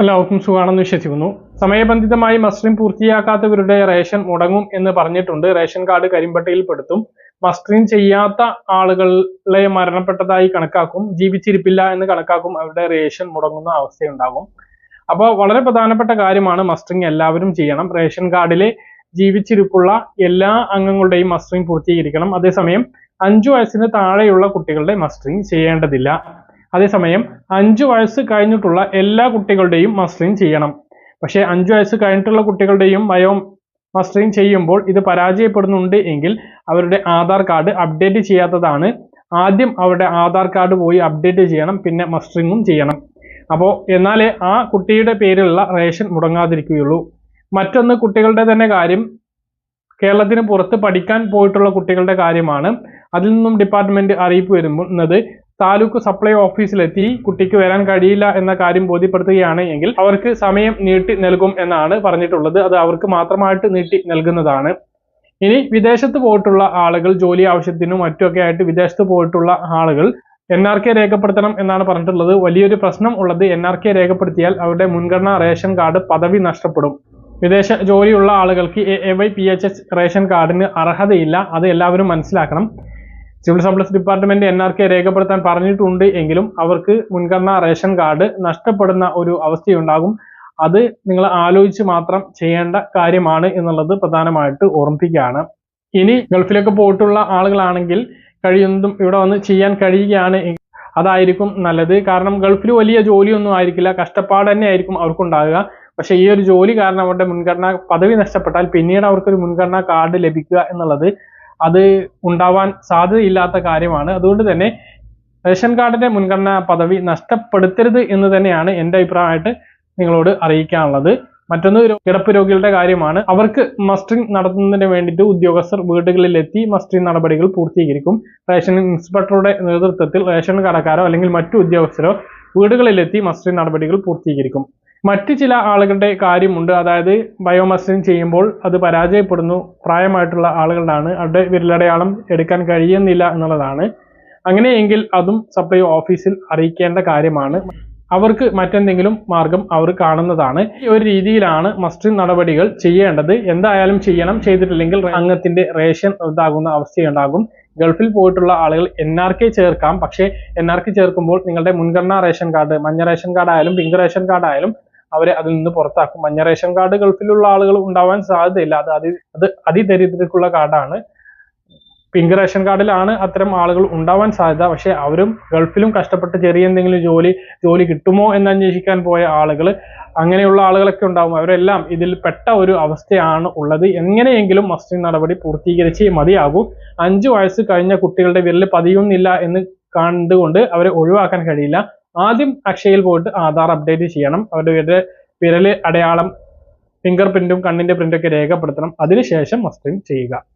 എല്ലാവർക്കും സുഖമാണെന്ന് വിശ്വസിക്കുന്നു. സമയബന്ധിതമായി മസ്ലിം പൂർത്തിയാക്കാത്തവരുടെ റേഷൻ മുടങ്ങും എന്ന് പറഞ്ഞിട്ടുണ്ട്. റേഷൻ കാർഡ് കരിമ്പട്ടയിൽ പെടുത്തും മസ്ലിം ചെയ്യാത്ത ആളുകളെ മരണപ്പെട്ടതായി കണക്കാക്കും. ജീവിച്ചിരിപ്പില്ല എന്ന് കണക്കാക്കും. അവരുടെ റേഷൻ മുടങ്ങുന്ന അവസ്ഥയുണ്ടാകും. അപ്പോൾ വളരെ പ്രധാനപ്പെട്ട കാര്യമാണ് മസ്റ്ററിങ് എല്ലാവരും ചെയ്യണം. റേഷൻ കാർഡിലെ ജീവിച്ചിരിപ്പുള്ള എല്ലാ അംഗങ്ങളുടെയും മസ്റ്ററിങ് പൂർത്തീകരിക്കണം. അതേസമയം അഞ്ചു വയസ്സിന് താഴെയുള്ള കുട്ടികളുടെ മസ്റ്ററിങ് ചെയ്യേണ്ടതില്ല. അതേസമയം അഞ്ചു വയസ്സ് കഴിഞ്ഞിട്ടുള്ള എല്ലാ കുട്ടികളുടെയും മസ്റ്ററിംഗ് ചെയ്യണം. പക്ഷേ അഞ്ചു വയസ്സ് കഴിഞ്ഞിട്ടുള്ള കുട്ടികളുടെയും ബയോ മസ്റ്ററിംഗ് ചെയ്യുമ്പോൾ ഇത് പരാജയപ്പെടുന്നുണ്ട് എങ്കിൽ അവരുടെ ആധാർ കാർഡ് അപ്ഡേറ്റ് ചെയ്യാത്തതാണ്. ആദ്യം അവരുടെ ആധാർ കാർഡ് പോയി അപ്ഡേറ്റ് ചെയ്യണം പിന്നെ മസ്റ്ററിങ്ങും ചെയ്യണം. അപ്പോൾ എന്നാലേ ആ കുട്ടിയുടെ പേരിലുള്ള റേഷൻ മുടങ്ങാതിരിക്കുകയുള്ളൂ. മറ്റൊന്ന് കുട്ടികളുടെ തന്നെ കാര്യം. കേരളത്തിന് പുറത്ത് പഠിക്കാൻ പോയിട്ടുള്ള കുട്ടികളുടെ കാര്യമാണ്. അതിൽ നിന്നും ഡിപ്പാർട്ട്മെന്റ് അറിയിപ്പ് വരുന്നത് താലൂക്ക് സപ്ലൈ ഓഫീസിലെത്തി കുട്ടിക്ക് വരാൻ കഴിയില്ല എന്ന കാര്യം ബോധ്യപ്പെടുത്തുകയാണ് എങ്കിൽ അവർക്ക് സമയം നീട്ടി നൽകും എന്നാണ് പറഞ്ഞിട്ടുള്ളത്. അത് അവർക്ക് മാത്രമായിട്ട് നീട്ടി നൽകുന്നതാണ്. ഇനി വിദേശത്ത് പോയിട്ടുള്ള ആളുകൾ ജോലി ആവശ്യത്തിനും മറ്റുമൊക്കെ ആയിട്ട് വിദേശത്ത് പോയിട്ടുള്ള ആളുകൾ എൻ ആർ കെ രേഖപ്പെടുത്തണം എന്നാണ് പറഞ്ഞിട്ടുള്ളത്. വലിയൊരു പ്രശ്നം ഉള്ളത് എൻ ആർ കെ രേഖപ്പെടുത്തിയാൽ അവരുടെ മുൻഗണന റേഷൻ കാർഡ് പദവി നഷ്ടപ്പെടും. വിദേശ ജോലിയുള്ള ആളുകൾക്ക് A Y P H S ration കാർഡിന് അർഹതയില്ല. അത് എല്ലാവരും മനസ്സിലാക്കണം. Civil supplies department N R K രേഖപ്പെടുത്താൻ പറഞ്ഞിട്ടുണ്ട് എങ്കിലും അവർക്ക് മുൻഗണന റേഷൻ കാർഡ് നഷ്ടപ്പെടുന്ന ഒരു അവസ്ഥയുണ്ടാകും. അത് നിങ്ങൾ ആലോചിച്ച് മാത്രം ചെയ്യേണ്ട കാര്യമാണ് എന്നുള്ളത് പ്രധാനമായിട്ട് ഓർമ്മിപ്പിക്കുകയാണ്. ഇനി ഗൾഫിലൊക്കെ പോയിട്ടുള്ള ആളുകളാണെങ്കിൽ കഴിയുന്നതും ഇവിടെ വന്ന് ചെയ്യാൻ കഴിയുകയാണ് അതായിരിക്കും നല്ലത്. കാരണം ഗൾഫിൽ വലിയ ജോലിയൊന്നും ആയിരിക്കില്ല. കഷ്ടപ്പാട് തന്നെ ആയിരിക്കും അവർക്കുണ്ടാകുക. പക്ഷെ ഈ ഒരു ജോലി കാരണം അവരുടെ മുൻഗണനാ പദവി നഷ്ടപ്പെട്ടാൽ പിന്നീട് അവർക്കൊരു മുൻഗണനാ കാർഡ് ലഭിക്കുക എന്നുള്ളത് അത് ഉണ്ടാവാൻ സാധ്യതയില്ലാത്ത കാര്യമാണ്. അതുകൊണ്ട് തന്നെ റേഷൻ കാർഡിന്റെ മുൻഗണനാ പദവി നഷ്ടപ്പെടുത്തരുത് എന്ന് തന്നെയാണ് എന്റെ അഭിപ്രായമായിട്ട് നിങ്ങളോട് അറിയിക്കാനുള്ളത്. മറ്റൊന്ന് കിടപ്പ് രോഗികളുടെ കാര്യമാണ്. അവർക്ക് മസ്റ്ററിംഗ് നടത്തുന്നതിന് വേണ്ടിയിട്ട് ഉദ്യോഗസ്ഥർ വീടുകളിലെത്തി മസ്റ്ററിംഗ് നടപടികൾ പൂർത്തീകരിക്കും. റേഷൻ ഇൻസ്പെക്ടറുടെ നേതൃത്വത്തിൽ റേഷൻ കടക്കാരോ അല്ലെങ്കിൽ മറ്റു ഉദ്യോഗസ്ഥരോ വീടുകളിലെത്തി മസ്റ്ററിംഗ് നടപടികൾ പൂർത്തീകരിക്കും. മറ്റ് ചില ആളുകളുടെ കാര്യമുണ്ട്. അതായത് ബയോമസ്റ്ററിങ് ചെയ്യുമ്പോൾ അത് പരാജയപ്പെടുന്നു. പ്രായമായിട്ടുള്ള ആളുകളാണ്. അവരുടെ വിരലടയാളം എടുക്കാൻ കഴിയുന്നില്ല എന്നുള്ളതാണ്. അങ്ങനെയെങ്കിൽ അതും സപ്ലൈ ഓഫീസിൽ അറിയിക്കേണ്ട കാര്യമാണ്. അവർക്ക് മറ്റെന്തെങ്കിലും മാർഗം അവർ കാണുന്നതാണ്. ഈ ഒരു രീതിയിലാണ് മസ്റ്റ് നടപടികൾ ചെയ്യേണ്ടത്. എന്തായാലും ചെയ്യണം. ചെയ്തിട്ടില്ലെങ്കിൽ അംഗത്തിന്റെ റേഷൻ റദ്ദാകുന്ന അവസ്ഥയുണ്ടാകും. ഗൾഫിൽ പോയിട്ടുള്ള ആളുകൾ എൻ ആർ കെ ചേർക്കാം. പക്ഷേ എൻ ആർ കെ ചേർക്കുമ്പോൾ നിങ്ങളുടെ മുൻഗണനാ റേഷൻ കാർഡ് മഞ്ഞ റേഷൻ കാർഡ് ആയാലും പിങ്ക് റേഷൻ കാർഡ് ആയാലും അവരെ അതിൽ നിന്ന് പുറത്താക്കും. മഞ്ഞ റേഷൻ കാർഡ് ഗൾഫിലുള്ള ആളുകൾ ഉണ്ടാവാൻ സാധ്യതയില്ല. അത് അതി അത് അതിദരിദ്രക്കുള്ള കാർഡാണ്. പിങ്ക് റേഷൻ കാർഡിലാണ് അത്തരം ആളുകൾ ഉണ്ടാവാൻ സാധ്യത. പക്ഷേ അവരും ഗൾഫിലും കഷ്ടപ്പെട്ട് ചെറിയ എന്തെങ്കിലും ജോലി ജോലി കിട്ടുമോ എന്ന് അന്വേഷിക്കാൻ പോയ ആളുകൾ അങ്ങനെയുള്ള ആളുകളൊക്കെ ഉണ്ടാവും. അവരെല്ലാം ഇതിൽ പെട്ട ഒരു അവസ്ഥയാണ് ഉള്ളത്. എങ്ങനെയെങ്കിലും മസ്റ്റിംഗ് നടപടി പൂർത്തീകരിച്ച് മതിയാകൂ. അഞ്ചു വയസ്സ് കഴിഞ്ഞ കുട്ടികളുടെ വിരൽ പതിയുന്നില്ല എന്ന് കണ്ടുകൊണ്ട് അവരെ ഒഴിവാക്കാൻ കഴിയില്ല. ആദ്യം അക്ഷയയിൽ പോയിട്ട് ആധാർ അപ്ഡേറ്റ് ചെയ്യണം. അവരുടെ വിരൽ അടയാളം ഫിംഗർ പ്രിന്റും കണ്ണിന്റെ പ്രിന്റും ഒക്കെ രേഖപ്പെടുത്തണം. അതിനുശേഷം മസ്റ്ററിംഗ് ചെയ്യുക.